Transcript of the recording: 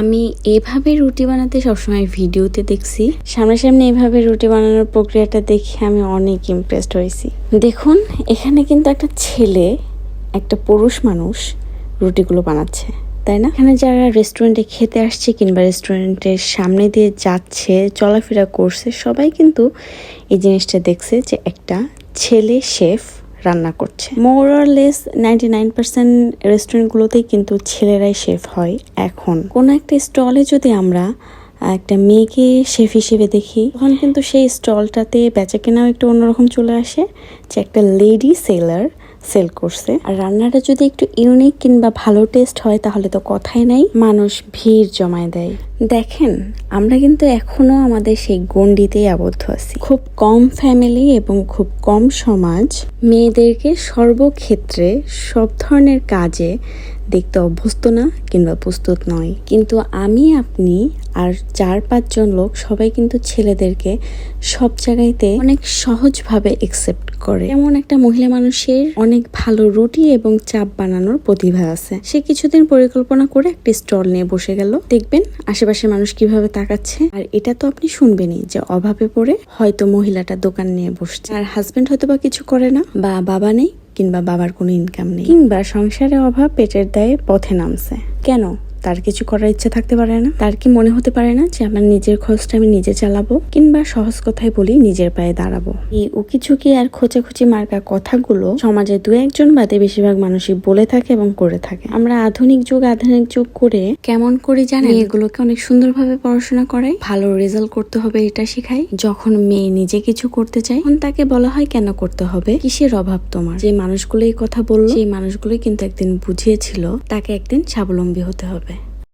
আমি এভাবে রুটি বানাতে সবসময় ভিডিওতে দেখছি। সামনাসামনি এভাবে রুটি বানানোর প্রক্রিয়াটা দেখে আমি অনেক ইমপ্রেসড হয়েছি। দেখুন, এখানে কিন্তু একটা ছেলে, একটা পুরুষ মানুষ রুটিগুলো বানাচ্ছে, তাই না? এখানে যারা রেস্টুরেন্টে খেতে আসছে কিংবা রেস্টুরেন্টের সামনে দিয়ে যাচ্ছে, চলাফেরা করছে, সবাই কিন্তু এই জিনিসটা দেখছে যে একটা ছেলে শেফ রান্না করছে। মোর আর লেস নাইনটি নাইন পার্সেন্ট রেস্টুরেন্টগুলোতেই কিন্তু ছেলেরাই শেফ হয় এখন। কোনো একটা স্টলে যদি আমরা একটা মেয়েকে শেফ হিসেবে দেখি, তখন কিন্তু সেই স্টলটাতে বেচা কেনাও একটু অন্যরকম চলে আসে, যে একটা লেডি সেলার সেল করছে। আর রান্নাটা যদি একটু ইউনিক কিংবা ভালো টেস্ট হয়, তাহলে তো কথাই নাই। মানুষ ভিড় জমায় দেয়। দেখেন, আমরা কিন্তু এখনও আমাদের সেই গণ্ডিতেই আবদ্ধ আছি। খুব কম ফ্যামিলি এবং খুব কম সমাজ মেয়েদেরকে সর্বক্ষেত্রে সব ধরনের কাজে দেখতে অভ্যস্ত না কিংবা প্রস্তুত নয়। কিন্তু আমি, আপনি আর চার পাঁচজন লোক সবাই কিন্তু ছেলেদেরকে সব জায়গাইতে অনেক সহজভাবে একসেপ্ট করে। এমন একটা মহিলা মানুষের অনেক ভালো রুটি এবং চাপ বানানোর প্রতিভা আছে। সে কিছুদিন পরিকল্পনা করে একটি স্টল নিয়ে বসে গেল। দেখবেন আশেপাশে মানুষ কীভাবে তাকাচ্ছে? আর এটা তো আপনি শুনবেনই যে অভাবে পড়ে হয়তো মহিলাটা দোকান নিয়ে বসছে। আর হাজবেন্ড হয়তো বা কিছু করে না, বা বাবা নেই কিংবা বাবার কোনো ইনকাম নেই। কিংবা সংসারে অভাব পেটের দায়ে পথে নামছে। কেন? তার কিছু করার ইচ্ছে থাকতে পারে না। তার কি মনে হতে পারে না যে, আমার নিজের খরচটা আমি নিজে চালাবো কিংবা সহজ কথায় বলি, নিজের পায়ে দাঁড়াবো? এই উকিঝুঁকি আর খোঁচাখুচি মার্কা কথাগুলো সমাজে দু একজন বাদে বেশিরভাগ মানুষই বলে থাকে এবং করে থাকে। আমরা আধুনিক যুগ আধুনিক যুগ করে কেমন করে জানি এগুলোকে অনেক সুন্দরভাবে পড়াশোনা করাই। ভালো রেজাল্ট করতে হবে এটা শেখাই। যখন মেয়ে নিজে কিছু করতে চায়, তখন তাকে বলা হয়, কেন করতে হবে? কিসের অভাব তোমার? যে মানুষগুলো এই কথা বলল, সেই মানুষগুলোই কিন্তু একদিন বুঝিয়েছিল, তাকে একদিন স্বাবলম্বী হতে হবে।